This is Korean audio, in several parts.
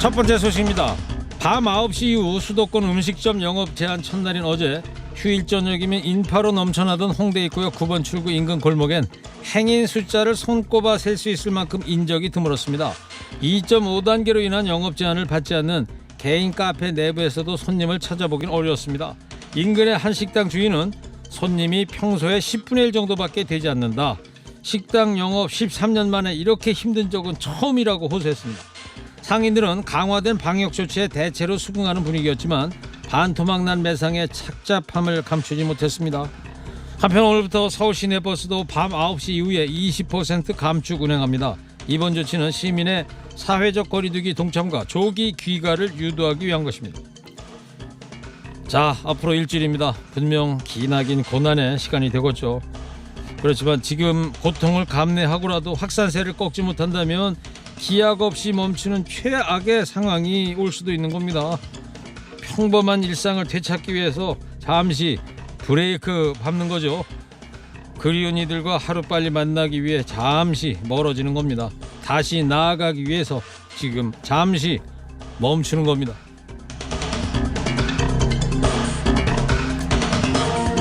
첫 번째 소식입니다. 밤 9시 이후 수도권 음식점 영업 제한 첫날인 어제 휴일 저녁이면 인파로 넘쳐나던 홍대 입구역 9번 출구 인근 골목엔 행인 숫자를 손꼽아 셀 수 있을 만큼 인적이 드물었습니다. 2.5단계로 인한 영업 제한을 받지 않는 개인 카페 내부에서도 손님을 찾아보긴 어려웠습니다. 인근의 한 식당 주인은 손님이 평소에 10분의 1 정도밖에 되지 않는다. 식당 영업 13년 만에 이렇게 힘든 적은 처음이라고 호소했습니다. 상인들은 강화된 방역 조치에 대체로 수긍하는 분위기였지만 반토막난 매상의 착잡함을 감추지 못했습니다. 한편 오늘부터 서울 시내 버스도 밤 9시 이후에 20% 감축 운행합니다. 이번 조치는 시민의 사회적 거리두기 동참과 조기 귀가를 유도하기 위한 것입니다. 자, 앞으로 일주일입니다. 분명 기나긴 고난의 시간이 되겠죠. 그렇지만 지금 고통을 감내하고라도 확산세를 꺾지 못한다면 기약 없이 멈추는 최악의 상황이 올 수도 있는 겁니다. 평범한 일상을 되찾기 위해서 잠시 브레이크 밟는 거죠. 그리운 이들과 하루빨리 만나기 위해 잠시 멀어지는 겁니다. 다시 나아가기 위해서 지금 잠시 멈추는 겁니다.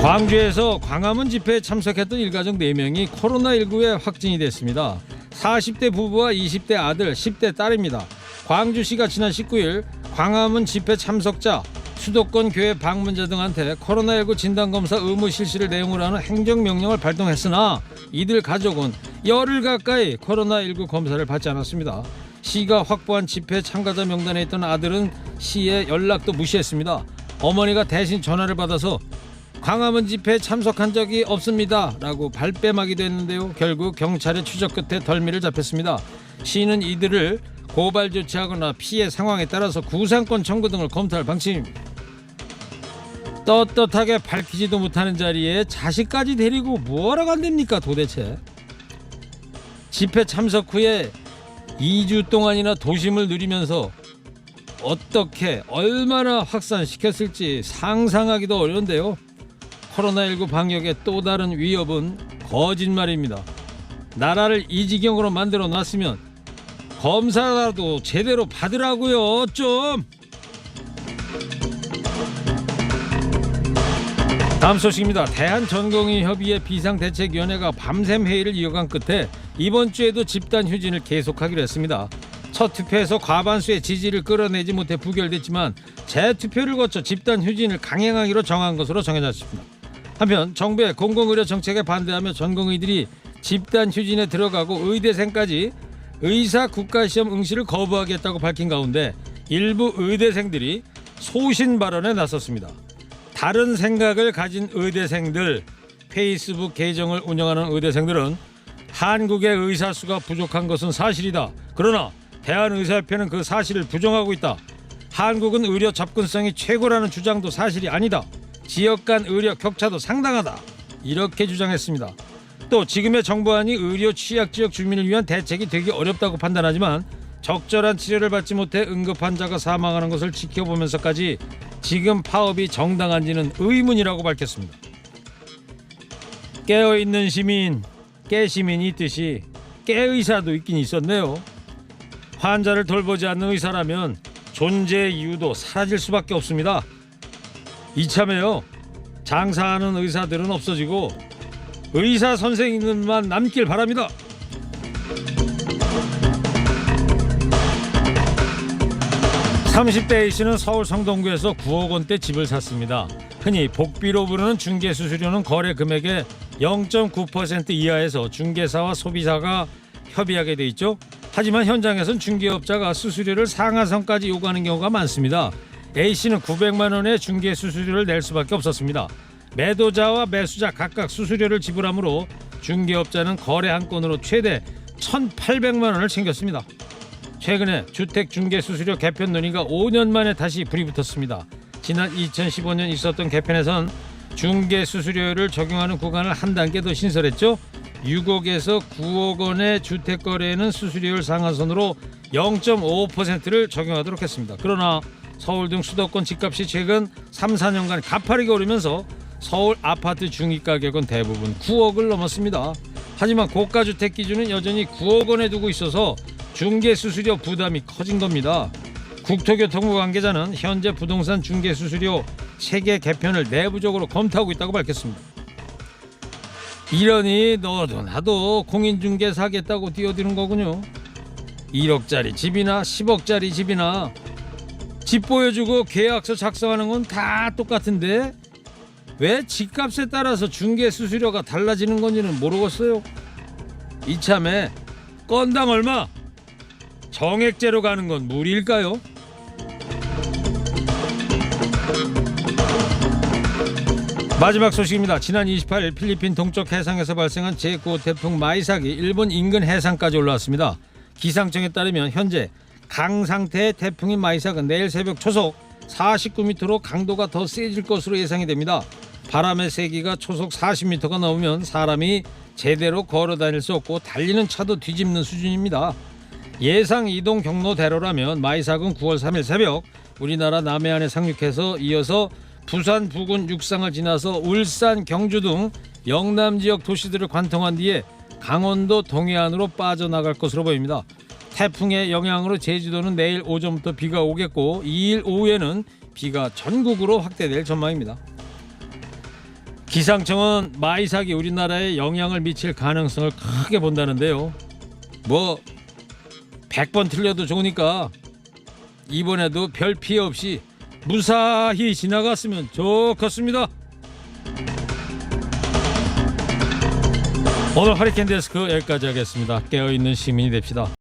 광주에서 광화문 집회에 참석했던 일가족 4명이 코로나19에 확진이 됐습니다. 40대 부부와 20대 아들, 10대 딸입니다. 광주시가 지난 19일 광화문 집회 참석자, 수도권 교회 방문자 등한테 코로나19 진단검사 의무 실시를 내용으로 하는 행정명령을 발동했으나 이들 가족은 열흘 가까이 코로나19 검사를 받지 않았습니다. 시가 확보한 집회 참가자 명단에 있던 아들은 시의 연락도 무시했습니다. 어머니가 대신 전화를 받아서 광화문 집회에 참석한 적이 없습니다. 라고 발뺌하기도 했는데요. 결국 경찰의 추적 끝에 덜미를 잡혔습니다. 시는 이들을 고발 조치하거나 피해 상황에 따라서 구상권 청구 등을 검토할 방침입니다. 떳떳하게 밝히지도 못하는 자리에 자식까지 데리고 뭐하러 간답니까 도대체 집회 참석 후에 2주 동안이나 도심을 누리면서 어떻게 얼마나 확산시켰을지 상상하기도 어려운데요 코로나19 방역의 또 다른 위협은 거짓말입니다 나라를 이 지경으로 만들어 놨으면 검사라도 제대로 받으라고요 좀 다음 소식입니다. 대한전공의협의회 비상대책위원회가 밤샘 회의를 이어간 끝에 이번 주에도 집단 휴진을 계속하기로 했습니다. 첫 투표에서 과반수의 지지를 끌어내지 못해 부결됐지만 재투표를 거쳐 집단 휴진을 강행하기로 정한 것으로 정해졌습니다. 한편 정부의 공공의료 정책에 반대하며 전공의들이 집단 휴진에 들어가고 의대생까지 의사 국가시험 응시를 거부하겠다고 밝힌 가운데 일부 의대생들이 소신 발언에 나섰습니다. 다른 생각을 가진 의대생들 페이스북 계정을 운영하는 의대생들은 한국의 의사 수가 부족한 것은 사실이다. 그러나 대한의사협회는 그 사실을 부정하고 있다. 한국은 의료 접근성이 최고라는 주장도 사실이 아니다. 지역 간 의료 격차도 상당하다. 이렇게 주장했습니다. 또 지금의 정부안이 의료 취약 지역 주민을 위한 대책이 되기 어렵다고 판단하지만 적절한 치료를 받지 못해 응급 환자가 사망하는 것을 지켜보면서까지 지금 파업이 정당한지는 의문이라고 밝혔습니다. 깨어 있는 시민, 깨 시민이 있듯이 깨 의사도 있긴 있었네요. 환자를 돌보지 않는 의사라면 존재 이유도 사라질 수밖에 없습니다. 이참에요. 장사하는 의사들은 없어지고 의사 선생님만 남길 바랍니다. 30대 A씨는 서울 성동구에서 9억 원대 집을 샀습니다. 흔히 복비로 부르는 중개 수수료는 거래 금액의 0.9% 이하에서 중개사와 소비자가 협의하게 돼 있죠. 하지만 현장에선 중개업자가 수수료를 상한선까지 요구하는 경우가 많습니다. A씨는 900만 원의 중개 수수료를 낼 수밖에 없었습니다. 매도자와 매수자 각각 수수료를 지불하므로 중개업자는 거래 한 건으로 최대 1,800만 원을 챙겼습니다. 최근에 주택 중개 수수료 개편 논의가 5년 만에 다시 불이 붙었습니다. 지난 2015년 있었던 개편에선 중개 수수료를 적용하는 구간을 한 단계 더 신설했죠. 6억에서 9억 원의 주택 거래에는 수수료율 상한선으로 0.5%를 적용하도록 했습니다. 그러나 서울 등 수도권 집값이 최근 3, 4년간 가파르게 오르면서 서울 아파트 중위 가격은 대부분 9억을 넘었습니다. 하지만 고가 주택 기준은 여전히 9억 원에 두고 있어서 중개 수수료 부담이 커진 겁니다. 국토교통부 관계자는 현재 부동산 중개 수수료 체계 개편을 내부적으로 검토하고 있다고 밝혔습니다. 이러니 너도 나도 공인중개사 하겠다고 뛰어드는 거군요. 1억짜리 집이나 10억짜리 집이나 집 보여주고 계약서 작성하는 건 다 똑같은데 왜 집값에 따라서 중개 수수료가 달라지는 건지는 모르겠어요. 이참에 건당 얼마? 정액제로 가는 건 무리일까요? 마지막 소식입니다. 지난 28일 필리핀 동쪽 해상에서 발생한 제9호 태풍 마이삭이 일본 인근 해상까지 올라왔습니다. 기상청에 따르면 현재 강 상태의 태풍인 마이삭은 내일 새벽 초속 49m로 강도가 더 세질 것으로 예상이 됩니다. 바람의 세기가 초속 40m가 넘으면 사람이 제대로 걸어 다닐 수 없고 달리는 차도 뒤집는 수준입니다. 예상 이동 경로대로라면 마이삭은 9월 3일 새벽 우리나라 남해안에 상륙해서 이어서 부산 부근 육상을 지나서 울산 경주 등 영남 지역 도시들을 관통한 뒤에 강원도 동해안으로 빠져나갈 것으로 보입니다. 태풍의 영향으로 제주도는 내일 오전부터 비가 오겠고 2일 오후에는 비가 전국으로 확대될 전망입니다. 기상청은 마이삭이 우리나라에 영향을 미칠 가능성을 크게 본다는데요. 뭐 100번 틀려도 좋으니까 이번에도 별 피해 없이 무사히 지나갔으면 좋겠습니다. 오늘 허리케인 데스크 여기까지 하겠습니다. 깨어있는 시민이 됩시다.